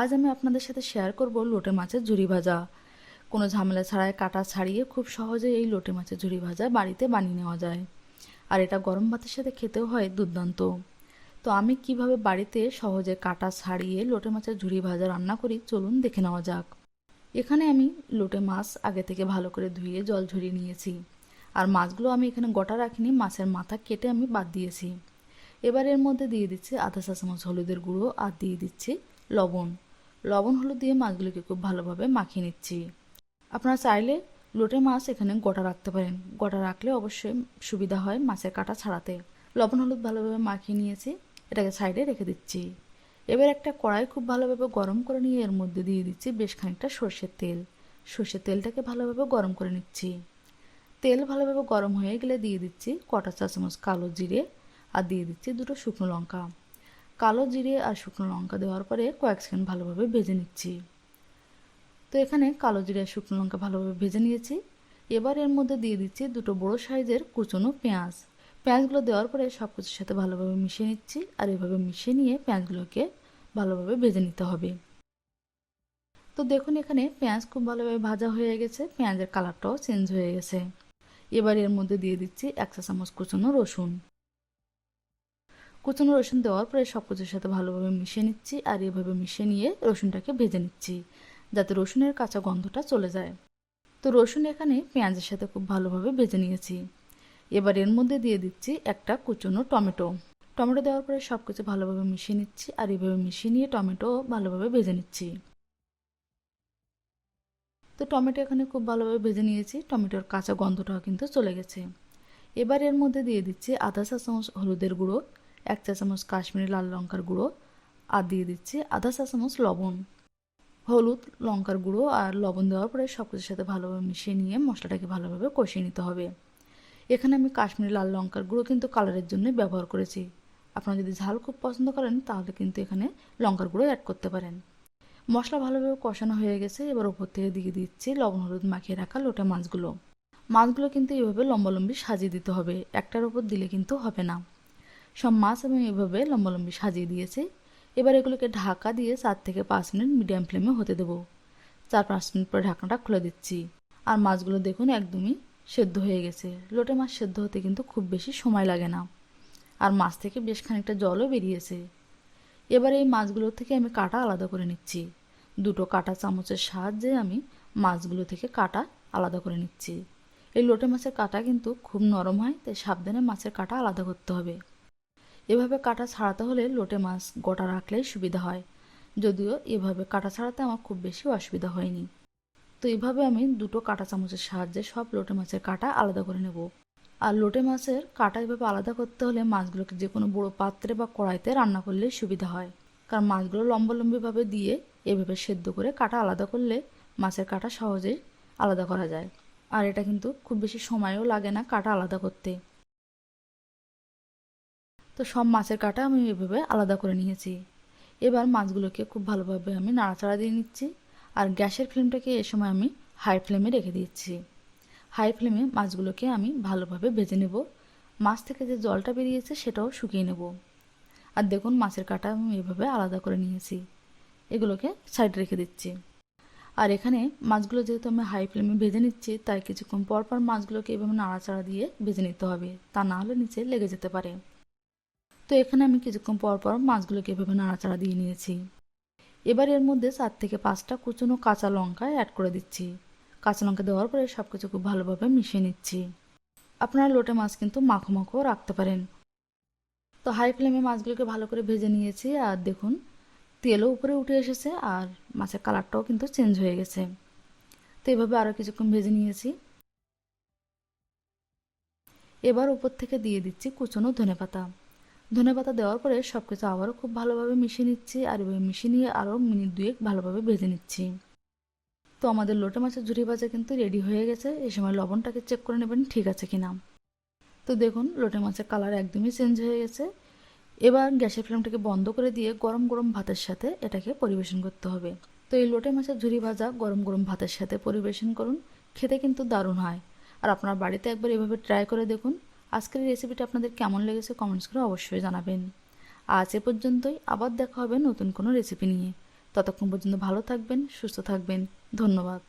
আজ আমি আপনাদের সাথে শেয়ার করব লোটে মাছের ঝুরি ভাজা। কোনো ঝামেলা ছাড়াই কাটা ছাড়িয়ে খুব সহজে এই লোটে মাছের ঝুরি ভাজা বাড়িতে বানিয়ে নেওয়া যায়। আর এটা গরম ভাতের সাথে খেতেও হয় দুর্দান্ত। তো আমি কীভাবে বাড়িতে সহজে কাটা ছাড়িয়ে লোটে মাছের ঝুরি ভাজা রান্না করি চলুন দেখে নেওয়া যাক। এখানে আমি লোটে মাছ আগে থেকে ভালো করে ধুয়ে জল ঝরিয়ে নিয়েছি। আর মাছগুলো আমি এখানে গোটা রাখিনি, মাছের মাথা কেটে আমি বাদ দিয়েছি। এবার এর মধ্যে দিয়ে দিচ্ছি আধা চা চামচ হলুদের গুঁড়ো আর দিয়ে দিচ্ছি লবণ। লবণ হলুদ দিয়ে মাছগুলোকে খুব ভালোভাবে মাখিয়ে নিচ্ছি। আপনারা চাইলে লোটে মাছ এখানে গোটা রাখতে পারেন। গোটা রাখলে অবশ্যই সুবিধা হয় মাছের কাটা ছাড়াতে। লবণ হলুদ ভালোভাবে মাখিয়ে নিয়েছি, এটাকে সাইডে রেখে দিচ্ছি। এবার একটা কড়াই খুব ভালোভাবে গরম করে নিয়ে এর মধ্যে দিয়ে দিচ্ছি বেশ খানিকটা সর্ষের তেল। সর্ষের তেলটাকে ভালোভাবে গরম করে নিচ্ছি। তেল ভালোভাবে গরম হয়ে গেলে দিয়ে দিচ্ছি কটা চা চামচ কালো জিরে আর দিয়ে দিচ্ছি দুটো শুকনো লঙ্কা। কালো জিরে আর শুকনো লঙ্কা দেওয়ার পরে কয়েক সেকেন্ড ভালোভাবে ভেজে নিচ্ছি। তো এখানে কালো জিরে আর শুকনো লঙ্কা ভালোভাবে ভেজে নিয়েছি। এবার এর মধ্যে দিয়ে দিচ্ছি দুটো বড়ো সাইজের কুচনো পেঁয়াজ। পেঁয়াজগুলো দেওয়ার পরে সব কিছুর সাথে ভালোভাবে মিশিয়ে নিচ্ছি আর এভাবে মিশিয়ে নিয়ে পেঁয়াজগুলোকে ভালোভাবে ভেজে নিতে হবে। তো দেখুন এখানে পেঁয়াজ খুব ভালোভাবে ভাজা হয়ে গেছে, পেঁয়াজের কালারটাও চেঞ্জ হয়ে গেছে। এবার এর মধ্যে দিয়ে দিচ্ছি এক চা চামচ কুচনো রসুন। কুচনো রসুন দেওয়ার পরে সব কিছুর সাথে ভালোভাবে মিশিয়ে নিচ্ছি আর এভাবে মিশিয়ে নিয়ে রসুনটাকে ভেজে নিচ্ছি, যাতে রসুনের কাঁচা গন্ধটা চলে যায়। তো রসুন এখানে পেঁয়াজের সাথে খুব ভালোভাবে ভেজে নিয়েছি। এবার এর মধ্যে দিয়ে দিচ্ছি একটা কুচনো টমেটো। টমেটো দেওয়ার পরে সব কিছু ভালোভাবে মিশিয়ে নিচ্ছি আর এভাবে মিশিয়ে নিয়ে টমেটো ভালোভাবে ভেজে নিচ্ছি। তো টমেটো এখানে খুব ভালোভাবে ভেজে নিয়েছি, টমেটোর কাঁচা গন্ধটাও কিন্তু চলে গেছে। এবার এর মধ্যে দিয়ে দিচ্ছি আধা চা চামচ হলুদের গুঁড়ো এক চা চামচ কাশ্মীরি লাল লঙ্কার গুঁড়ো, আর দিয়ে দিচ্ছি আধা চা চামচ লবণ। হলুদ লঙ্কার গুঁড়ো আর লবণ দেওয়ার পরে সব কিছুর সাথে ভালোভাবে মিশিয়ে নিয়ে মশলাটাকে ভালোভাবে কষিয়ে নিতে হবে। এখানে আমি কাশ্মীরি লাল লঙ্কার গুঁড়ো কিন্তু কালারের জন্য ব্যবহার করেছি। আপনারা যদি ঝাল খুব পছন্দ করেন, তাহলে কিন্তু এখানে লঙ্কার গুঁড়ো অ্যাড করতে পারেন। মশলা ভালোভাবে কষানো হয়ে গেছে, এবার ওপর থেকে দিয়ে দিচ্ছি লবণ হলুদ মাখিয়ে রাখা লোটে মাছগুলো। মাছগুলো কিন্তু এভাবে লম্বালম্বি সাজিয়ে দিতে হবে, একটার ওপর দিলে কিন্তু হবে না। সব মাছ আমি এভাবে লম্বালম্বি সাজিয়ে দিয়েছি। এবার এগুলোকে ঢাকা দিয়ে চার থেকে পাঁচ মিনিট মিডিয়াম ফ্লেমে হতে দেবো। চার পাঁচ মিনিট পরে ঢাকনাটা খুলে দিচ্ছি। আর মাছগুলো দেখুন একদমই সেদ্ধ হয়ে গেছে। লোটে মাছ সেদ্ধ হতে কিন্তু খুব বেশি সময় লাগে না। আর মাছ থেকে বেশ খানিকটা জলও বেরিয়েছে। এবার এই মাছগুলো থেকে আমি কাটা আলাদা করে নিচ্ছি। দুটো কাটা চামচের সাহায্যে আমি মাছগুলো থেকে কাটা আলাদা করে নিচ্ছি। এই লোটে মাছের কাটা কিন্তু খুব নরম হয়, তাই সাবধানে মাছের কাটা আলাদা করতে হবে। এভাবে কাটা ছাড়াতে হলে লোটে মাছ গোটা রাখলেই সুবিধা হয়। যদিও এভাবে কাটা ছাড়াতে আমার খুব বেশি অসুবিধা হয়নি। তো এভাবে আমি দুটো কাটা চামচের সাহায্যে সব লোটে মাছের কাটা আলাদা করে নেব। আর লোটে মাছের কাটা এভাবে আলাদা করতে হলে মাছগুলোকে যে কোনো বড়ো পাত্রে বা কড়াইতে রান্না করলেই সুবিধা হয়। কারণ মাছগুলো লম্বালম্বিভাবে দিয়ে এভাবে সেদ্ধ করে কাটা আলাদা করলে মাছের কাটা সহজেই আলাদা করা যায়। আর এটা কিন্তু খুব বেশি সময়ও লাগে না কাটা আলাদা করতে। তো সব মাছের কাটা আমি এভাবে আলাদা করে নিয়েছি। এবার মাছগুলোকে খুব ভালোভাবে আমি নাড়াচাড়া দিয়ে নিচ্ছি আর গ্যাসের ফ্লেমটাকে এ সময় আমি হাই ফ্লেমে রেখে দিচ্ছি। হাই ফ্লেমে মাছগুলোকে আমি ভালোভাবে ভেজে নেব। মাছ থেকে যে জলটা বেরিয়েছে সেটাও শুকিয়ে নেব। আর দেখুন মাছের কাটা আমি এভাবে আলাদা করে নিয়েছি। এগুলোকে সাইড রেখে দিচ্ছি। আর এখানে মাছগুলো যেহেতু আমি হাই ফ্লেমে ভেজে নিচ্ছি, তাই কিছুক্ষণ পর পর মাছগুলোকে এভাবে নাড়াচাড়া দিয়ে ভেজে নিতে হবে। তা না হলে নিচে লেগে যেতে পারে। তো এখানে আমি কিছুক্ষণ পর পর মাছগুলোকে এভাবে নাড়াচাড়া দিয়ে নিয়েছি। এবার এর মধ্যে চার থেকে পাঁচটা কুচনো কাঁচা লঙ্কা অ্যাড করে দিচ্ছি। কাঁচা লঙ্কা দেওয়ার পরে সব কিছু খুব ভালোভাবে মিশিয়ে নিচ্ছি। আপনারা লোটে মাছ কিন্তু মাখো মাখো রাখতে পারেন। তো হাই ফ্লেমে মাছগুলোকে ভালো করে ভেজে নিয়েছি আর দেখুন, তেলও উপরে উঠে এসেছে আর মাছের কালারটাও কিন্তু চেঞ্জ হয়ে গেছে। তো এভাবে আরও কিছুক্ষণ ভেজে নিয়েছি। এবার উপর থেকে দিয়ে দিচ্ছি কুচনো ধনে পাতা ধনে পাতা দেওয়ার পরে সব কিছু আবারও খুব ভালোভাবে মিশিয়ে নিচ্ছি আর এভাবে মিশিয়ে নিয়ে আরও মিনিট দুয়েক ভালোভাবে ভেজে নিচ্ছি। তো আমাদের লোটে মাছের ঝুড়ি ভাজা কিন্তু রেডি হয়ে গেছে। এই সময় লবণটাকে চেক করে নেবেন ঠিক আছে কি না তো দেখুন, লোটে মাছের কালার একদমই চেঞ্জ হয়ে গেছে। এবার গ্যাসের ফ্লেমটাকে বন্ধ করে দিয়ে গরম গরম ভাতের সাথে এটাকে পরিবেশন করতে হবে। তো এই লোটে মাছের ঝুড়ি ভাজা গরম গরম ভাতের সাথে পরিবেশন করুন, খেতে কিন্তু দারুণ হয়। আর আপনার বাড়িতে একবার এভাবে ট্রাই করে দেখুন। আজকের রেসিপিটা আপনাদের কেমন লেগেছে কমেন্টস করে অবশ্যই জানাবেন। আজ এ পর্যন্তই, আবার দেখা হবে নতুন কোনো রেসিপি নিয়ে। ততক্ষণ পর্যন্ত ভালো থাকবেন, সুস্থ থাকবেন। ধন্যবাদ।